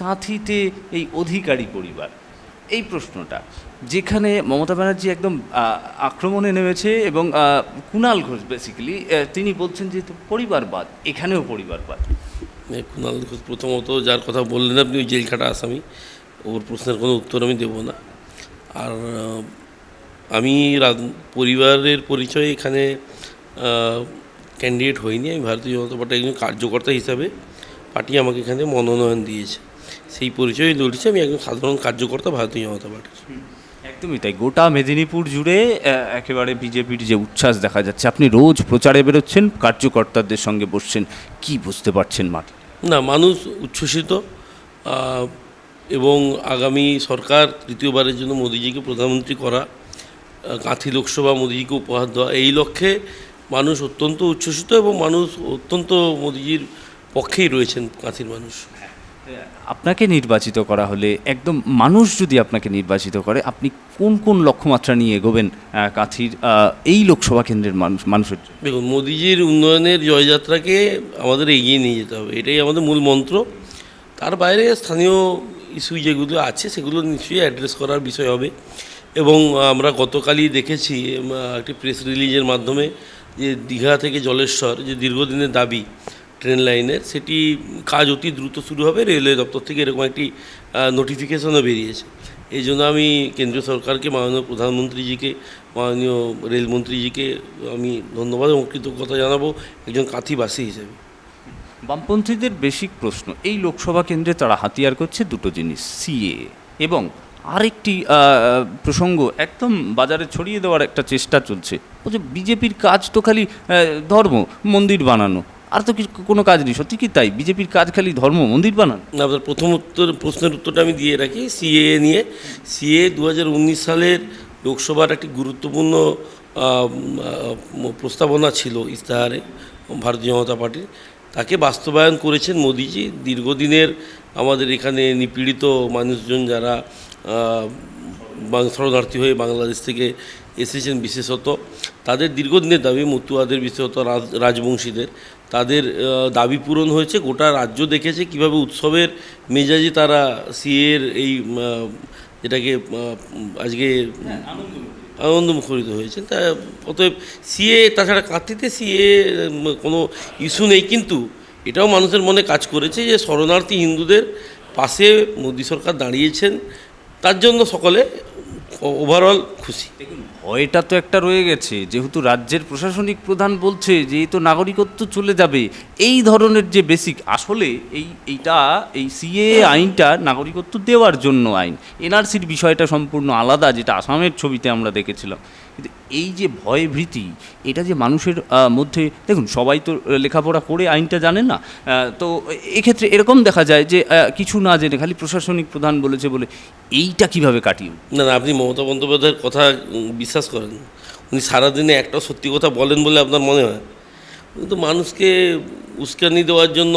কাঁথিতে এই অধিকারী পরিবার? এই প্রশ্নটা। যেখানে মমতা ব্যানার্জি একদম আক্রমণে নেমেছে এবং কুণাল ঘোষ বেসিক্যালি তিনি বলছেন যে পরিবারবাদ এখানেও পরিবারবাদ কুণাল ঘোষ প্রথমত যার কথা বললেন আপনি, ওই জেলখাটা আসামি, ওর প্রশ্নের কোনো উত্তর আমি দেবো না। আর আমি পরিবারের পরিচয়ে এখানে ক্যান্ডিডেট হইনি। আমি ভারতীয় জনতা পার্টির একজন কার্যকর্তা হিসাবে পার্টি আমাকে এখানে মনোনয়ন দিয়েছে। সেই পরিচয়ে লড়েছি আমি একজন সাধারণ কার্যকর্তা ভারতীয় জনতা পার্টির একদমই তাই। গোটা মেদিনীপুর জুড়ে একেবারে বিজেপির যে উচ্ছ্বাস দেখা যাচ্ছে আপনি রোজ প্রচারে বেরোচ্ছেন কার্যকর্তাদের সঙ্গে বসছেন কি বুঝতে পারছেন মাঠ? না মানুষ উচ্ছ্বসিত এবং আগামী সরকার তৃতীয়বারের জন্য মোদিজিকে প্রধানমন্ত্রী করা কাঁথি লোকসভা মোদিজিকে উপহার দেওয়া এই লক্ষ্যে মানুষ অত্যন্ত উচ্ছ্বসিত এবং মানুষ অত্যন্ত মোদিজির পক্ষেই রয়েছেন কাঁথির মানুষ। আপনাকে নির্বাচিত করা হলে, একদম মানুষ যদি আপনাকে নির্বাচিত করে, আপনি কোন কোন লক্ষ্যমাত্রা নিয়ে এগোবেন কাঁথির এই লোকসভা কেন্দ্রের মানুষ মানুষের দেখুন, মোদিজির উন্নয়নের জয়যাত্রাকে আমাদের এগিয়ে নিয়ে যেতে হবে, এটাই আমাদের মূল মন্ত্র। তার বাইরে স্থানীয় ইস্যু যেগুলো আছে, সেগুলো নিশ্চয়ই অ্যাড্রেস করার বিষয় হবে। এবং আমরা গতকালই দেখেছি একটি প্রেস রিলিজের মাধ্যমে যে দীঘা থেকে জলেশ্বর, যে দীর্ঘদিনের দাবি ট্রেন লাইনের, সেটি কাজ অতি দ্রুত শুরু হবে। রেলওয়ে দপ্তর থেকে এরকম একটি নোটিফিকেশনও বেরিয়েছে। এই জন্য আমি কেন্দ্রীয় সরকারকে, মাননীয় প্রধানমন্ত্রীজিকে, মাননীয় রেলমন্ত্রীজিকে আমি ধন্যবাদ এবং কৃতজ্ঞতা জানাব একজন কাঁথিবাসী হিসেবে। বামপন্থীদের বেসিক প্রশ্ন, এই লোকসভা কেন্দ্রে তারা হাতিয়ার করছে দুটো জিনিস, সিএ এবং আরেকটি প্রসঙ্গ একদম বাজারে ছড়িয়ে দেওয়ার একটা চেষ্টা চলছে। বলছে, বিজেপির কাজ তো খালি ধর্ম, মন্দির বানানো। আর তো কিছু কোনো কাজ নেই। সত্যি কি তাই? বিজেপির কাজ খালি ধর্ম, মন্দির বানানো? আপনার প্রথম উত্তর প্রশ্নের উত্তরটা আমি দিয়ে রাখি সিএ নিয়ে। সিএ দু হাজার উনিশ সালের লোকসভার একটি গুরুত্বপূর্ণ প্রস্তাবনা ছিল ইস্তাহারে, ভারতীয় জনতা পার্টির। তাকে বাস্তবায়ন করেছেন মোদিজি। দীর্ঘদিনের আমাদের এখানে নিপীড়িত মানুষজন যারা শরণার্থী হয়ে বাংলাদেশ থেকে এসেছেন বিশেষত, তাদের দীর্ঘদিনের দাবি মতুয়াদের বিশেষত রাজ- রাজবংশীদের। তাদের দাবি পূরণ হয়েছে। গোটা রাজ্য দেখেছে কীভাবে উৎসবের মেজাজে তারা সিএর এই যেটাকে আজকে আনন্দ মুখরিত হয়েছে। তা, অতএব সিএ, তাছাড়া কাঁথিতে সিএ কোনো ইস্যু নেই, কিন্তু এটাও মানুষের মনে কাজ করেছে যে শরণার্থী হিন্দুদের পাশে মোদী সরকার দাঁড়িয়েছেন। তার জন্য সকলে ওভারঅল খুশি। দেখুন ভয়টা তো একটা রয়ে গেছে। যেহেতু রাজ্যের প্রশাসনিক প্রধান বলছে যে এই তো নাগরিকত্ব চলে যাবে। এই ধরনের যে বেসিক আসলে এই এইটা এই সিএ আইনটা নাগরিকত্ব দেওয়ার জন্য আইন। এনআরসির বিষয়টা সম্পূর্ণ আলাদা যেটা আসামের ছবিতে আমরা দেখেছিলাম। কিন্তু এই যে ভয় ভীতি এটা যে মানুষের মধ্যে দেখুন সবাই তো লেখাপড়া করে আইনটা জানে না। তো এক্ষেত্রে এরকম দেখা যায় যে কিছু না জেনে খালি প্রশাসনিক প্রধান বলেছে বলে এইটা কীভাবে কাটিয়ে না না আপনি মমতা বন্দ্যোপাধ্যায়ের কথা উম, বিশ্বাস করেন। উনি সারাদিনে একটা সত্যি কথা বলেন বলে আপনার মনে হয়। উনি তো মানুষকে উস্কানি দেওয়ার জন্য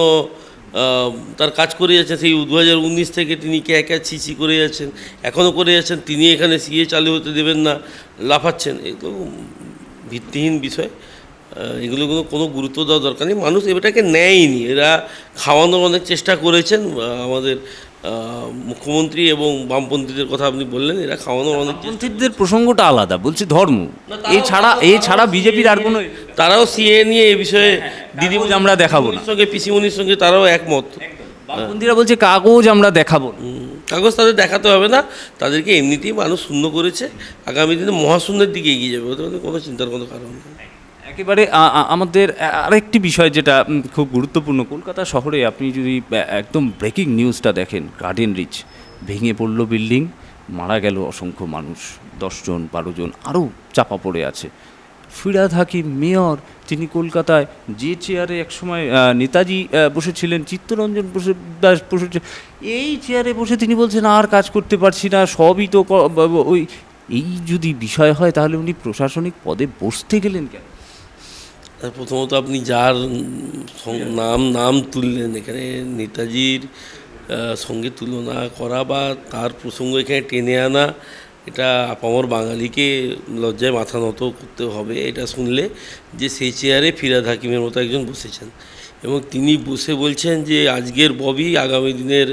তার কাজ করে যাচ্ছেন সেই দু হাজার উনিশ থেকে তিনি কে একা ছিছি করে যাচ্ছেন এখনও করে যাচ্ছেন তিনি এখানে সিএ চালু হতে দেবেন না লাফাচ্ছেন। এগুলো ভিত্তিহীন বিষয়। এগুলো কোনো কোনো গুরুত্ব দেওয়া দরকার নেই। মানুষ এটাকে নেয়নি এরা খাওয়ানোর অনেক চেষ্টা করেছেন আমাদের মুখ্যমন্ত্রী এবং বামপন্থীদের কথা আপনি বললেন এরা খাওয়ানোর অনেক বামপন্থীদের প্রসঙ্গটা আলাদা বলছে ধর্ম। এছাড়া এছাড়া বিজেপির আর কোনো তারাও সিএ নিয়ে এ বিষয়ে দিদি কাগজ আমরা দেখাবো না। সঙ্গে পিসিমনির সঙ্গে তারাও একমত। বামপন্থীরা বলছে কাগজ আমরা দেখাবো কাগজ তাদের দেখাতে হবে না তাদেরকে এমনিতেই মানুষ শূন্য করেছে আগামী দিনে মহাশূন্যের দিকে এগিয়ে যাবে ওদের কোনো চিন্তার কোনো কারণ নেই। একেবারে আমাদের আরেকটি বিষয় যেটা খুব গুরুত্বপূর্ণ, কলকাতা শহরে আপনি যদি একদম ব্রেকিং নিউজটা দেখেন গার্ডেন রিচ ভেঙে পড়ল বিল্ডিং মারা গেল অসংখ্য মানুষ, দশজন বারো জন আরও চাপা পড়ে আছে। ফিরাদ হাকিম, মেয়র, তিনি কলকাতায় যে চেয়ারে একসময় নেতাজি বসেছিলেন, চিত্তরঞ্জন বসে, দাস বসেছে, এই চেয়ারে বসে তিনি বলছেন, আর কাজ করতে পারছি না, সবই তো ওই, এই যদি বিষয় হয়, তাহলে উনি প্রশাসনিক পদে বসতে গেলেন কেন? প্রথমত আপনি যার নাম নাম তুললেন, এখানে নেতাজির সঙ্গে তুলনা করা বা তার প্রসঙ্গ এখানে টেনে আনা, এটা আপামর বাঙালিকে লজ্জায় মাথা নত করতে হবে, এটা শুনলে যে সেই চেয়ারে ফিরাদ হাকিমের মতো একজন বসেছেন। এবং তিনি বসে বলছেন যে, আজকের ববি আগামী দিনের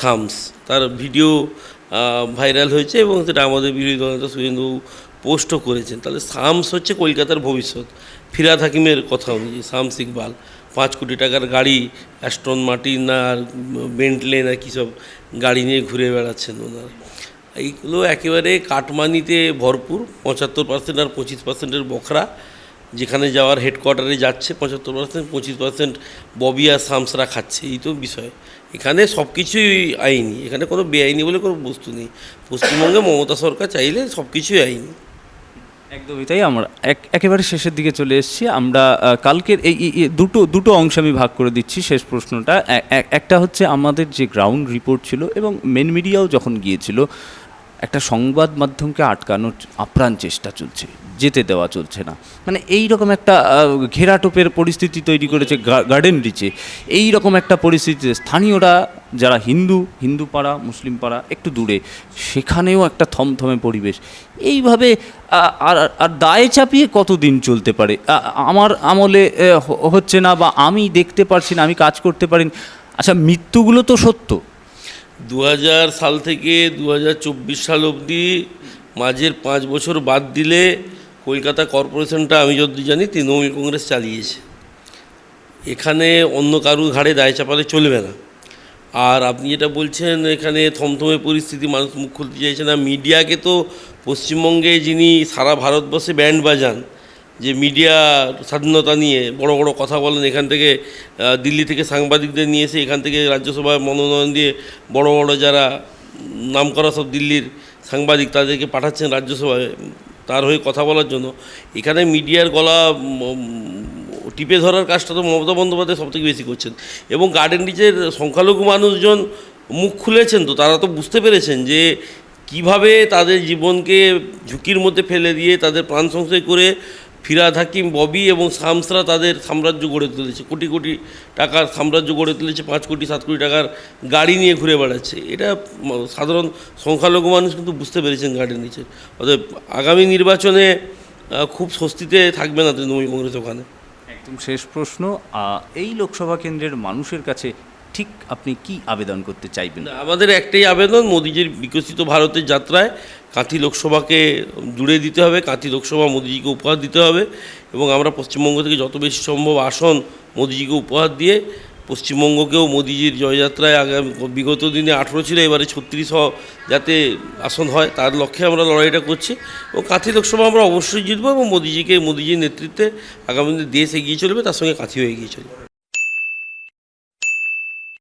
সামস। তার ভিডিও ভাইরাল হয়েছে এবং সেটা আমাদের বিরোধী দলনেতা সুরেন্দ্রবাবু পোস্টও করেছেন। তাহলে সামস হচ্ছে কলকাতার ভবিষ্যৎ। ফিরাদ হাকিমের কথা অনুযায়ী সামস ইকবাল পাঁচ কোটি টাকার গাড়ি, অ্যাস্টন মার্টিন না, বেন্টলে না কী সব গাড়ি নিয়ে ঘুরে বেড়াচ্ছেন ওনারা। এইগুলো একেবারে কাটমানিতে ভরপুর, পঁচাত্তর পার্সেন্ট আর পঁচিশ পার্সেন্টের বখরা। যেখানে যাওয়ার হেডকোয়ার্টারে যাচ্ছে, পঁচাত্তর পার্সেন্ট পঁচিশ পার্সেন্ট ববি আর সামসরা খাচ্ছে, এই তো বিষয়। এখানে সব কিছুই আইনি, এখানে কোনো বেআইনি বলে কোনো বস্তু নেই। পশ্চিমবঙ্গে মমতা সরকার চাইলে সব কিছুই আইনি। একদমই তাই, আমরা এক, একেবারে শেষের দিকে চলে এসেছি। আমরা কালকের এই দুটো দুটো অংশ আমি ভাগ করে দিচ্ছি শেষ প্রশ্নটা। একটা হচ্ছে আমাদের যে গ্রাউন্ড রিপোর্ট ছিল এবং মেন মিডিয়াও যখন গিয়েছিল, একটা সংবাদ মাধ্যমকে আটকানোর আপ্রাণ চেষ্টা চলছে, যেতে দেওয়া চলছে না। মানে এই রকম একটা ঘেরাটোপের পরিস্থিতি তৈরি করেছে গার্ডেন রিচে এই রকম একটা পরিস্থিতিতে স্থানীয়রা যারা হিন্দু হিন্দু পাড়া, মুসলিম পাড়া, একটু দূরে, সেখানেও একটা থমথমে পরিবেশ। এইভাবে আর আর দায়ে চাপিয়ে কতদিন চলতে পারে? আমার আমলে হচ্ছে না বা আমি দেখতে পারছি না, আমি কাজ করতে পারি আচ্ছা মৃত্যুগুলো তো সত্য। দু হাজার সাল থেকে দু হাজার চব্বিশ সাল অবধি মাঝের পাঁচ বছর বাদ দিলে কলকাতা কর্পোরেশনটা আমি যদি জানি তৃণমূল কংগ্রেস চালিয়েছে। এখানে অন্য কারুর ঘাড়ে দায় চাপালে চলবে না। আর আপনি যেটা বলছেন, এখানে থমথমে পরিস্থিতি, মানুষ মুখ খুলতে চাইছে না। মিডিয়াকে তো পশ্চিমবঙ্গে যিনি সারা ভারতবর্ষে ব্যান্ড বাজান, যে মিডিয়া স্বাধীনতা নিয়ে বড় বড় কথা বলেন, এখান থেকে দিল্লি থেকে সাংবাদিকদের নিয়ে এসে এখান থেকে রাজ্যসভায় মনোনয়ন দিয়ে বড় বড় যারা নাম করা সব দিল্লির সাংবাদিক তাদেরকে পাঠাচ্ছেন রাজ্যসভায়, তার হয়ে কথা বলার জন্য। এখানে মিডিয়ার গলা টিপে ধরার কাজটা তো মমতা বন্দ্যোপাধ্যায় সবথেকে বেশি করছেন। এবং গার্ডেন রিচের সংখ্যালঘু মানুষজন মুখ খুলেছেন তো, তারা তো বুঝতে পেরেছেন যে কীভাবে তাদের জীবনকে ঝুঁকির মধ্যে ফেলে দিয়ে তাদের প্রাণ সংশয় করে ফিরাদ হাকিম, ববি এবং শামসরা তাদের সাম্রাজ্য গড়ে তুলেছে। কোটি কোটি টাকার সাম্রাজ্য গড়ে তুলেছে, পাঁচ কোটি, সাত কোটি টাকার গাড়ি নিয়ে ঘুরে বেড়াচ্ছে। এটা সাধারণ সংখ্যালঘু মানুষ কিন্তু বুঝতে পেরেছেন গার্ডেন নিচে অতএব আগামী নির্বাচনে খুব স্বস্তিতে থাকবে না তৃণমূল কংগ্রেস ওখানে। একদম শেষ প্রশ্ন এই লোকসভা কেন্দ্রের মানুষের কাছে ঠিক আপনি কি আবেদন করতে চাইবেন? আমাদের একটাই আবেদন মোদিজির বিকশিত ভারতের যাত্রায়, কাঁথি লোকসভাকে জুড়ে দিতে হবে, কাঁথি লোকসভা মোদিজিকে উপহার দিতে হবে এবং আমরা পশ্চিমবঙ্গ থেকে যত বেশি সম্ভব আসন মোদিজিকে উপহার দিয়ে পশ্চিমবঙ্গকেও মোদিজির জয়যাত্রায় আগামী বিগত দিনে আঠেরো ছিল, এবারে ছত্রিশ যাতে আসন হয়, তার লক্ষ্যে আমরা লড়াইটা করছি। এবং কাঁথি লোকসভা আমরা অবশ্যই জিতবো এবং মোদিজিকে, মোদিজির নেতৃত্বে আগামী দিনে দেশ এগিয়ে চলবে, তার সঙ্গে কাঁথিও এগিয়ে চলবে।